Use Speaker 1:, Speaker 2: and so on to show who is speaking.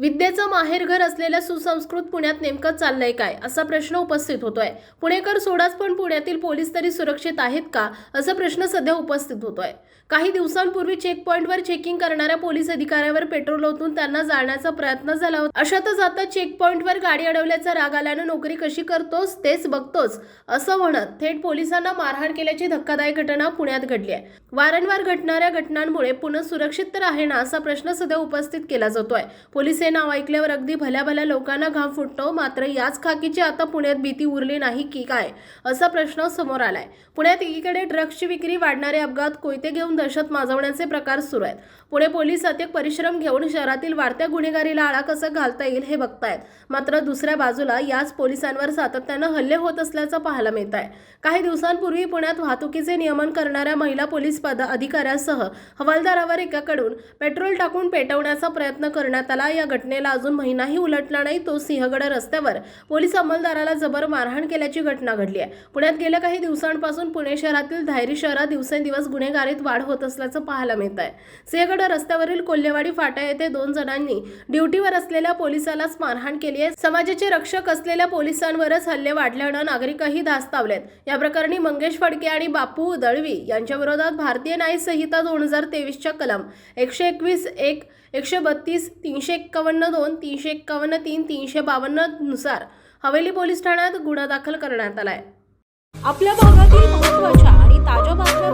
Speaker 1: विद्येचं माहेरघर असलेल्या सुसंस्कृत पुण्यात नेमकं चाललंय काय? असा प्रश्न उपस्थित होतोय. पुणेकर सोडाच पण पुण्यातील पोलीस तरी सुरक्षित आहेत का? असा प्रश्न सध्या उपस्थित होतोय. काही दिवसांपूर्वी चेक पॉईंटवर चेकिंग करणाऱ्या पोलीस अधिकाऱ्यावर पेट्रोल ओतून त्यांना जाळण्याचा प्रयत्न झाला होता. अशातच आता चेक पॉईंटवर गाडी अडवल्याचा राग आल्यानं नोकरी कशी करतोस तेच बघतोस असं म्हणत थेट पोलिसांना मारहाण केल्याची धक्कादायक घटना पुण्यात घडली आहे. वारंवार घडणाऱ्या घटनांमुळे पुणे सुरक्षित तर आहे ना असा प्रश्न सध्या उपस्थित केला जातोय. पोलीस नाव ऐकल्यावर अगदी भल्या भल्या लोकांना घाम फुटतो. मात्र याच खाकीची आता पुण्यात भीती उरली नाही की काय? असा प्रश्न समोर आलाय. पुण्यात एकीकडे ड्रग्सची विक्री वाढणारे अपघात कोयते घेऊन दहशत माजवण्याचे प्रकार सुरू आहेत. पुणे पोलीस अत्यक परिश्रम घेऊन शहरातील वाढत्या गुन्हेगारीला आळा कसं घालता येईल हे बघतायत. मात्र दुसऱ्या बाजूला याच पोलिसांवर सातत्यानं हल्ले होत असल्याचं पाहायला मिळत आहे काही दिवसांपूर्वी पुण्यात वाहतुकीचे नियमन करणाऱ्या महिला पोलीस पद अधिकाऱ्यासह हवालदारावर एकाकडून पेट्रोल टाकून पेटवण्याचा प्रयत्न करण्यात आला. या घटनेला अजून महिनाही उलटला नाही तो सिंहगड रस्त्यावर. पोलीस अंमलदाराला जबर मारहाण केल्याची घटना घडली आहे. पुण्यात गेल्या काही दिवसांपासून पुणे शहरातील धायरी शहरात दिवसेंदिवस गुन्हेगारीत वाढ होत असल्याचं पाहायला मिळत आहे. सिंहगड रस्त्यावरील कोल्हेवाडी फाटा येथे दोन जणांनी ड्युटीवर असलेल्या पोलिसालाच मारहाण केली आहे. समाजाचे रक्षक असलेल्या पोलिसांवरच हल्ले वाढल्यानं नागरिकही धास्तावलेत. या प्रकरणी मंगेश फडके आणि बापू दळवी यांच्या विरोधात भारतीय न्याय संहिता दोन हजार तेवीसच्या कलम एकशे एकवीस एक एकशे बत्तीस तीनशे एक्कावन्न दोन तीनशे एक्कावन्न तीन तीनशे बावन्ननुसार हवेली पोलीस ठाण्यात गुन्हा दाखल करण्यात आलाय.
Speaker 2: आपल्या भागातील महत्त्वाच्या आणि ताज्या बातम्या